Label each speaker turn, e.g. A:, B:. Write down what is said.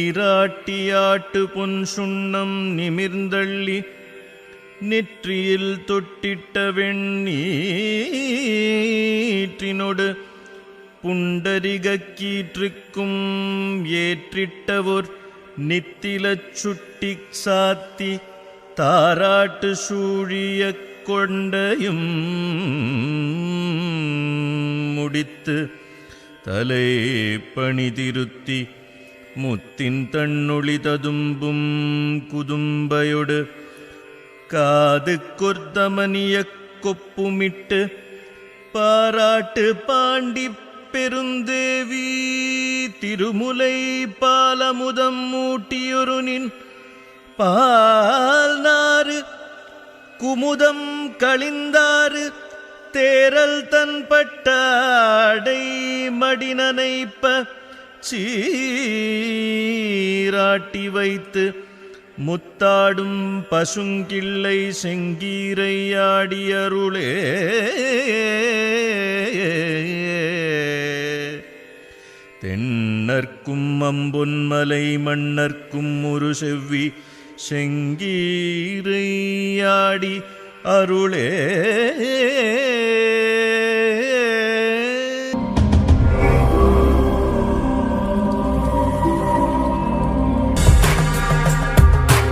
A: நீராட்டியாட்டு பொன் சுண்ணம் நிமிர்ந்தள்ளி நெற்றியில் தொட்டிட்ட வெண்ணீற்றினொடு புண்டரிகக் கீற்றுக்கும் ஏற்றிட்டவோர் நித்திலச் சுட்டி சாத்தி தாராட்டு சூழிய கொண்டையும் முடித்து தலை பணிதிருத்தி முத்தின் தன்னொளி ததும்பும் குதும்பையொடு காது கொர்தமனிய கொப்புமிட்டு பாராட்டு பாண்டி பெருந்தேவி திருமுலை பாலமுதம் மூட்டியொருனின் பால் நாறு குமுதம் கழிந்தாறு தேரல் தன் பட்டாடை மடினனைப்ப சீராட்டி வைத்து முத்தாடும் பசுங்கிள்ளை செங்கீரையாடியருளே தென்னர்க்கும் அம்பொன்மலை மன்னர்க்கும் ஒரு செவ்வி செங்கீரையாடி அருளே.